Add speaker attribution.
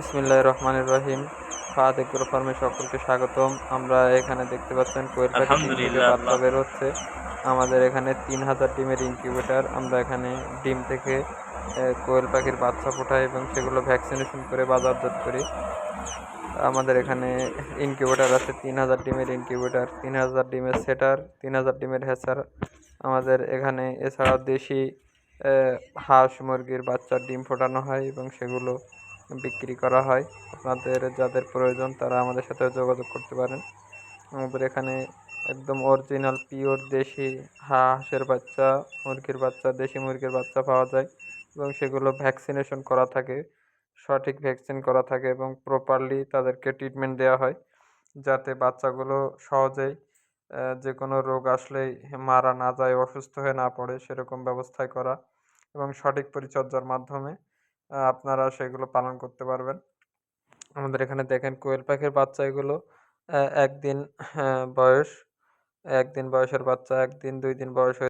Speaker 1: বিসমিল্লাহ রহমানির রহিম ফাহাদ এগ্রো ফার্মে সকলকে স্বাগতম। আমরা এখানে দেখতে পাচ্ছেন কোয়েল পাখি বাচ্চা। বের হচ্ছে। আমাদের এখানে তিন হাজার ডিমের ইনকিউবেটার আমরা এখানে ডিম থেকে কোয়েল পাখির বাচ্চা ফোটাই এবং সেগুলো ভ্যাকসিনেশন করে বাজারজাত করি। আমাদের এখানে ইনকিউবেটার আছে তিন হাজার ডিমের ইনকিউবেটার তিন হাজার ডিমের সেটার তিন হাজার ডিমের হ্যাচার আমাদের এখানে এছাড়াও দেশি হাঁস মুরগির বাচ্চার ডিম ফোটানো হয় এবং সেগুলো বিক্রি করা হয়। আপনাদের যাদের প্রয়োজন তারা আমাদের সাথে যোগাযোগ করতে পারেন। আমাদের এখানে একদম অরিজিনাল পিওর দেশি হাঁসের বাচ্চা, মুরগির বাচ্চা, দেশি মুরগির বাচ্চা পাওয়া যায় এবং সেগুলো ভ্যাকসিনেশন করা থাকে, সঠিক ভ্যাকসিন করা থাকে এবং প্রপারলি তাদেরকে ট্রিটমেন্ট দেওয়া হয় যাতে বাচ্চাগুলো সহজেই যে কোনো রোগ আসলেই মারা না যায়, অসুস্থ হয়ে না পড়ে সেরকম ব্যবস্থায় করা এবং সঠিক পরিচর্যার মাধ্যমে আপনারা সেগুলো পালন করতে পারবেন। আমাদের এখানে দেখেন কোয়েল পাখির বাচ্চা এগুলো একদিন আহ, বয়স একদিন বয়সের বাচ্চা একদিন দুই দিন বয়স হয়ে